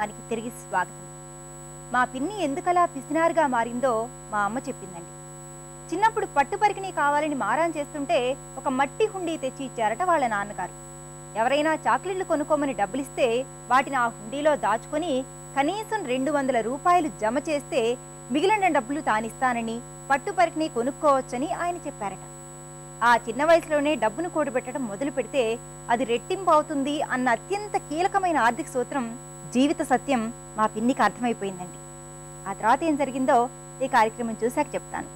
దానికి తిరిగి స్వాగతం. మా పిన్ని ఎందుకలా పిసినారుగా మారిందో మా అమ్మ చెప్పిందండి. చిన్నప్పుడు పట్టు పరికిణి కావాలని మారాన్ చేస్తుంటే ఒక మట్టి హుండీ తెచ్చి ఇచ్చారట వాళ్ళ నాన్నగారు. ఎవరైనా చాక్లెట్లు కొనుక్కోమని డబ్బులిస్తే వాటిని ఆ హుండీలో దాచుకొని కనీసం రెండు వందల రూపాయలు జమ చేస్తే మిగిలిన డబ్బులు తానిస్తానని పట్టు పరికిణి కొనుక్కోవచ్చని ఆయన చెప్పారట. ఆ చిన్న వయసులోనే డబ్బును కూడబెట్టడం మొదలు పెడితే అది రెట్టింపు అవుతుంది అన్న అత్యంత కీలకమైన ఆర్థిక సూత్రం జీవిత సత్యం మా పిన్నికి అర్థమైపోయిందండి. ఆ తర్వాత ఏం జరిగిందో ఈ కార్యక్రమం చూశాక చెప్తాను.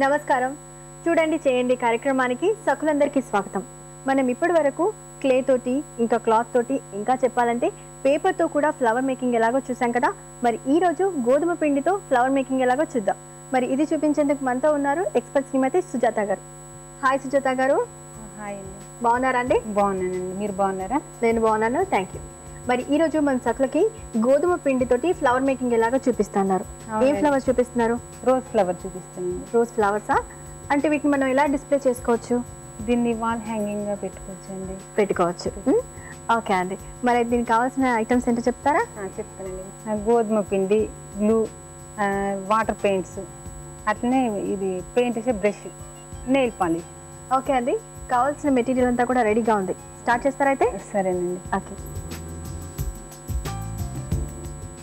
నమస్కారం. చూడండి చేయండి కార్యక్రమానికి సకులందరికీ స్వాగతం. మనం ఇప్పటి వరకు క్లే తోటి ఇంకా క్లాత్ తోటి ఇంకా చెప్పాలంటే పేపర్తో కూడా ఫ్లవర్ మేకింగ్ ఎలాగో చూసాం కదా? మరి ఈ రోజు గోధుమ పిండితో ఫ్లవర్ మేకింగ్ ఎలాగో చూద్దాం. మరి ఇది చూపించేందుకు మనతో ఉన్నారు ఎక్స్పర్ట్ శ్రీమతి సుజాత గారు. హాయ్ సుజాత గారు. హాయ్ అండి. బాగున్నారా అండి? బాగున్నానండి. మీరు బాగున్నారా? నేను బాగున్నాను. థ్యాంక్ యూ మరి ఈ రోజు మన సకులకి గోధుమ పిండితోటి ఫ్లవర్ మేకింగ్ ఎలాగో చూపిస్తున్నారు. ఏం. ఫ్లవర్స్ చూపిస్తున్నారు? రోజ్ ఫ్లవర్ చూపిస్తానండి రోజ్ ఫ్లవర్సా అంటే వీటిని మనం ఎలా డిస్ప్లే చేసుకోవచ్చు? దీన్ని వాల్ హ్యాంగింగ్గా పెట్టుకోవచ్చండి పెట్టుకోవచ్చు. ఓకే అండి. మరి దీనికి కావాల్సిన ఐటమ్స్ ఏంటో చెప్తారా? చెప్తానండి. గోధుమ పిండి గ్లూ వాటర్ పెయింట్స్ అట్లనే ఇది పెయింట్ వేసే బ్రష్ నెయిల్ పాలిష్ ఓకే అండి. కావాల్సిన మెటీరియల్ అంతా కూడా రెడీగా ఉంది. స్టార్ట్ చేస్తారా అయితే? సరేనండి. ఓకే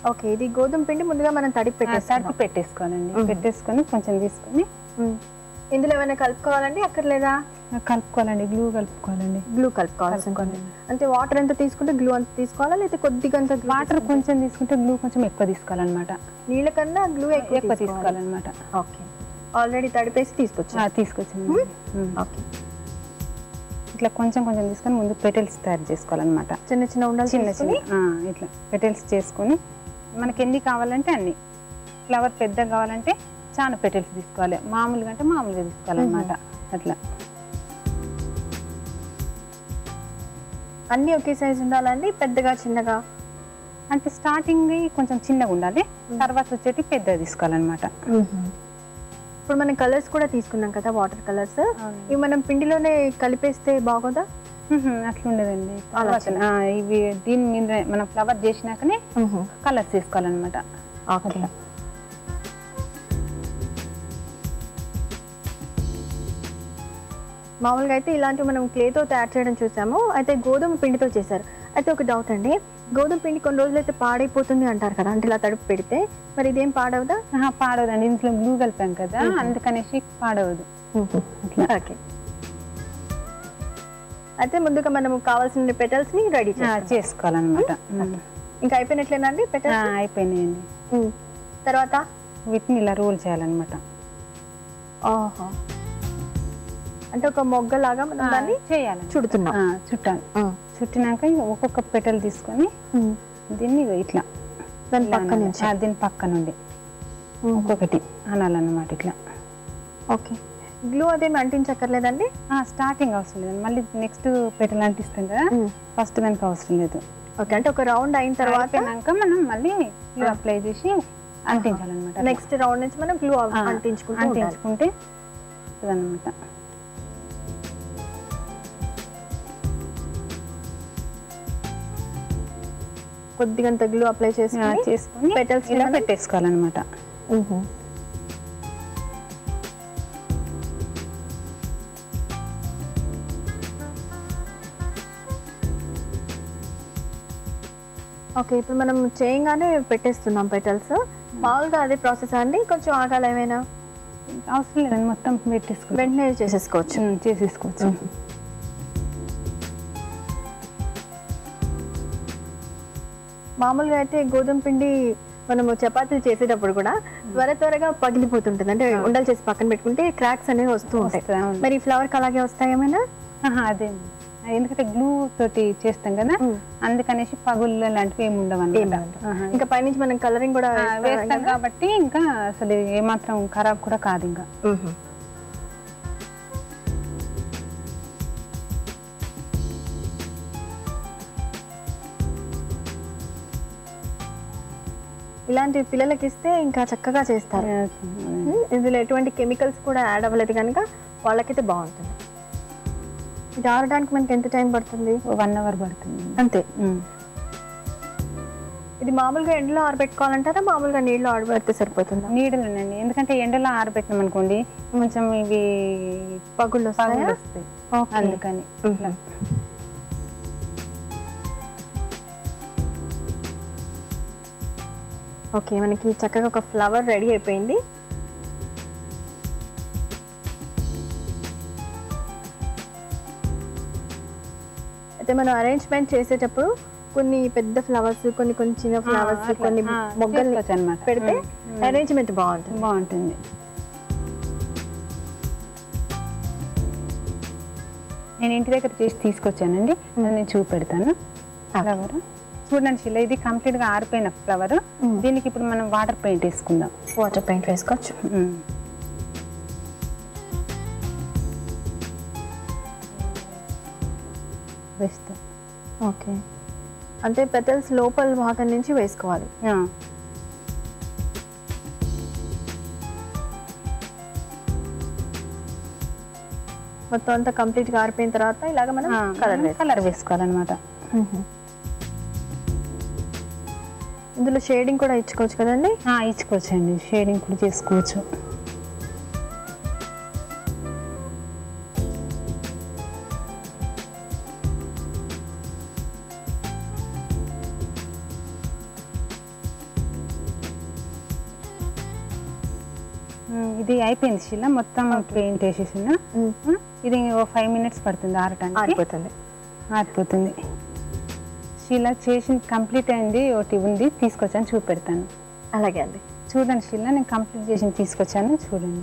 ఓకే ఇది గోధుమ పిండి ముందుగా మనం తడిపి ఆ, తడిపి పెట్టేసుకోవాలండి. పెట్టేసుకొని కొంచెం తీసుకొని ఇందులో ఏమైనా కలుపుకోవాలండి అక్కర్లేదా? ఆ, కలుపుకోవాలండి గ్లూ కలుపుకోవాలండి. గ్లూ కలుపుకోవాల్సి ఉంటుంది అంటే వాటర్ ఎంత తీసుకుంటే గ్లూ అంత తీసుకోవాలా లేకపోతే కొద్దిగా అంత వాటర్ కొంచెం తీసుకుంటే గ్లూ కొంచెం ఎక్కువ తీసుకోవాలన్నమాట. నీళ్ళ కన్నా గ్లూ ఎక్కువ ఎక్కువ తీసుకోవాలి. తీసుకోవాలన్నమాట. ఓకే ఆల్రెడీ తడిపేసి తీసుకొచ్చా తీసుకొచ్చింది. ఓకే ఇట్లా కొంచెం కొంచెం తీసుకొని ముందు పెటల్స్ తయారు చేసుకోవాలన్నమాట. చిన్న చిన్న ఉండలు చిన్న చిన్న ఇట్లా పెటల్స్ చేసుకొని మనకి ఎన్ని కావాలంటే అన్ని. ఫ్లవర్ పెద్దగా కావాలంటే చాలా పెటల్స్ తీసుకోవాలి. మామూలుగా అంటే మామూలుగా తీసుకోవాలన్నమాట. అట్లా. అన్ని ఒకే సైజ్ ఉండాలండి పెద్దగా చిన్నగా? అంటే స్టార్టింగ్ కొంచెం చిన్నగా ఉండాలి. తర్వాత వచ్చేటి పెద్దగా తీసుకోవాలన్నమాట. ఇప్పుడు మనం కలర్స్ కూడా తీసుకున్నాం కదా వాటర్ కలర్స్ ఇవి మనం పిండిలోనే కలిపేస్తే బాగోదా? మ్మ్, అట్లా ఉండదండి. అలా తర్వాత, ఆ, ఇవి దీని మీద మనం ఫ్లవర్ చేసినాకనే కలర్స్ తీసుకోవాలన్నమాట ఓకే. మామూలుగా అయితే ఇలాంటివి మనం క్లేతో తయారు చేయడం చూసాము. అయితే గోధుమ పిండితో చేశారు. అయితే ఒక డౌట్ అండి. గోధుమ పిండి కొన్ని రోజులు అయితే పాడైపోతుంది అంటారు కదా అంటే ఇలా తడుపు పెడితే. మరి ఇదేం పాడవదా? పాడవదండి ఇంట్లో గ్లూ కలిపాం కదా అందుకనేసి పాడవదు. ఓకే. అయితే ముందుగా మనం కావాల్సిన పెటల్స్ని రెడీ చేసుకోవాలన్నమాట. ఇంకా అయిపోయినట్లేనండి పెటల్స్? అయిపోయినాయండి. తర్వాత? వీటిని ఇలా రోల్ చేయాలన్నమాట. ఓహో. అంటే ఒక మొగ్గలాగా మనం దాన్ని చేయాలి చుడుతున్నాం. చుట్టాలి. చుట్టినాక ఒక్కొక్క పెటల్ తీసుకొని దీన్ని ఇట్లా దాని పక్క. నుంచి. దీని పక్క నుండి. ఒక్కొక్కటి అనాలన్నమాట ఇట్లా. ఓకే. గ్లూ అదేమి అంటించక్కర్లేదండి? స్టార్టింగ్ అవసరం లేదు. మళ్ళీ నెక్స్ట్ పెటల్ అంటిస్తాం కదా ఫస్ట్ దానికి అవసరం లేదు. ఓకే అంటే ఒక రౌండ్ అయిన తర్వాత మనం మళ్ళీ గ్లూ అప్లై చేసి అంటించాలన్నమాట నెక్స్ట్ రౌండ్ నుంచి మనం గ్లూ అంటించుకుంటూ. అంటించుకుంటే అదన్నమాట కొద్దిగంత గ్లూ అప్లై చేసుకుని ని ఇలా పెట్టేసుకోవాలన్నమాట. ఓకే ఇప్పుడు మనం చేయంగానే పెట్టేస్తున్నాం పెటల్స్ మామూలుగా అదే ప్రాసెస్ అండి? కొంచెం ఆగాలి ఏమైనా? అవసరం లేదండి మొత్తం పెట్టేసుకోవచ్చు. వెంటనే చేసేసుకోవచ్చు. చేసేసుకోవచ్చు. మామూలుగా అయితే గోధుమ పిండి మనము చపాతీలు చేసేటప్పుడు కూడా త్వర త్వరగా పగిలిపోతుంటుంది అంటే ఉండలు చేసి పక్కన పెట్టుకుంటే క్రాక్స్ అనేవి వస్తూ ఉంటాయి. మరి ఫ్లవర్కి అలాగే వస్తాయి ఏమైనా అదే ఎందుకంటే గ్లూ తోటి చేస్తాం కదా. అందుకనేసి పగుళ్ళు లాంటివి ఏమి ఉండవు ఏమి అన్నమాట. ఉండవు. ఆహా. ఇంకా పైనుంచి మనం కలరింగ్ కూడా వేస్తాం? కాబట్టి ఇంకా అసలు ఏమాత్రం ఖరాబ్ కూడా కాదు ఇంకా ఇలాంటి పిల్లలకి ఇస్తే ఇంకా చక్కగా చేస్తారు. ఇందులో ఎటువంటి కెమికల్స్ కూడా యాడ్ అవ్వలేదు కనుక వాళ్ళకైతే బాగుంటుంది. ఇది ఆరడానికి మనకి ఎంత టైం పడుతుంది? వన్ అవర్ పడుతుంది. అంతే. ఇది మామూలుగా ఎండలో ఆరబెట్టుకోవాలంటారా? మామూలుగా నీళ్ళు ఆరబెడితే సరిపోతుందా? నీడలోనండి. ఎందుకంటే ఎండలో ఆరబెట్టినాం అనుకోండి కొంచెం ఇవి పగుళ్ళు వస్తాయా. అందుకని. ఓకే మనకి చక్కగా ఒక ఫ్లవర్ రెడీ అయిపోయింది. అయితే మనం అరేంజ్మెంట్ చేసేటప్పుడు కొన్ని పెద్ద ఫ్లవర్స్ కొన్ని కొన్ని చిన్న ఫ్లవర్స్ కొన్ని మొగ్గలు అన్నమాట. పెడితే. అరేంజ్మెంట్ బాగుంటుంది. బాగుంటుంది. నేను ఇంటి దగ్గర చేసి తీసుకొచ్చానండి. నేను చూపెడతాను. ఫ్లవర్. చూడండి శిల ఇది కంప్లీట్గా ఆరిపోయిన ఫ్లవర్. దీనికి ఇప్పుడు మనం వాటర్ పెయింట్ వేసుకుందాం. వాటర్ పెయింట్ వేసుకోవచ్చు. వేస్తాం. ఓకే. అంటే పెటల్స్ లోపల భాగం నుంచి వేసుకోవాలి. మొత్తం అంతా కంప్లీట్గా ఆరిపోయిన తర్వాత ఇలాగ మనం కలర్ కలర్ వేసుకోవాలన్నమాట. ఇందులో షేడింగ్ కూడా ఇచ్చుకోవచ్చు కదండి? ఆ, ఇచ్చుకోవచ్చండి. షేడింగ్ కూడా చేసుకోవచ్చు. ఇది అయిపోయింది శిల. మొత్తం పెయింట్ వేసేసిన. ఇది ఓ ఫైవ్ మినిట్స్ పడుతుంది ఆరటానికి. ఆరిపోతుంది. ఆరిపోతుంది. శీల చేసిన కంప్లీట్ అయింది ఒకటి ఉంది తీసుకొచ్చాను చూపెడతాను. అలాగే అండి. చూడండి శీల నేను కంప్లీట్ చేసి తీసుకొచ్చాను చూడండి.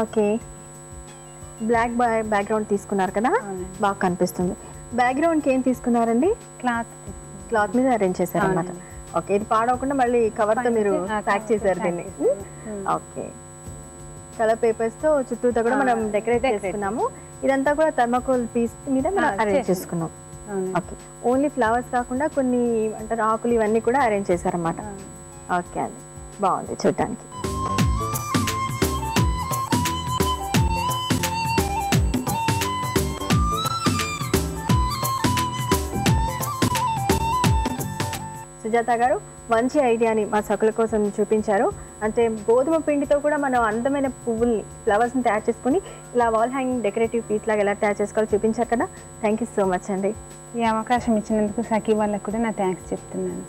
ఓకే. బ్లాక్ బ్యాక్గ్రౌండ్ తీసుకున్నారు కదా. బాగా కనిపిస్తుంది. బ్యాక్గ్రౌండ్కి ఏం తీసుకున్నారండి? క్లాత్. క్లాత్ మీద అరేంజ్ చేశారు అనమాట. ఓకే ఇది పాడవకుండా మళ్ళీ కవర్తో మీరు ప్యాక్ చేశారు. దీన్ని. ఓకే. కలర్ పేపర్స్తో చుట్టూతో కూడా మనం డెకరేట్. చేసుకున్నాము. ఇదంతా కూడా థర్మాకోల్ పీస్ మీద మనం అరేంజ్ చేసాం. చేసుకున్నాం. ఓకే. ఓన్లీ ఫ్లవర్స్ కాకుండా కొన్ని అంటారు ఆకులు ఇవన్నీ కూడా అరేంజ్ చేశారన్నమాట. ఓకే అండి. బాగుంది చూడటానికి సుజాత గారు మంచి ఐడియాని మా సకుల కోసం చూపించారు. అంటే గోధుమ పిండితో కూడా మనం అందమైన పువ్వుల్ని ఫ్లవర్స్ని తయారు చేసుకుని ఇలా వాల్ హ్యాంగింగ్ డెకరేటివ్ పీస్ లాగా ఎలా తయారు చేసుకోవాలో చూపించారు కదా. థ్యాంక్ యూ సో మచ్ అండి. ఈ అవకాశం ఇచ్చినందుకు సఖీ వాళ్ళకు కూడా నా థ్యాంక్స్ చెప్తున్నాను.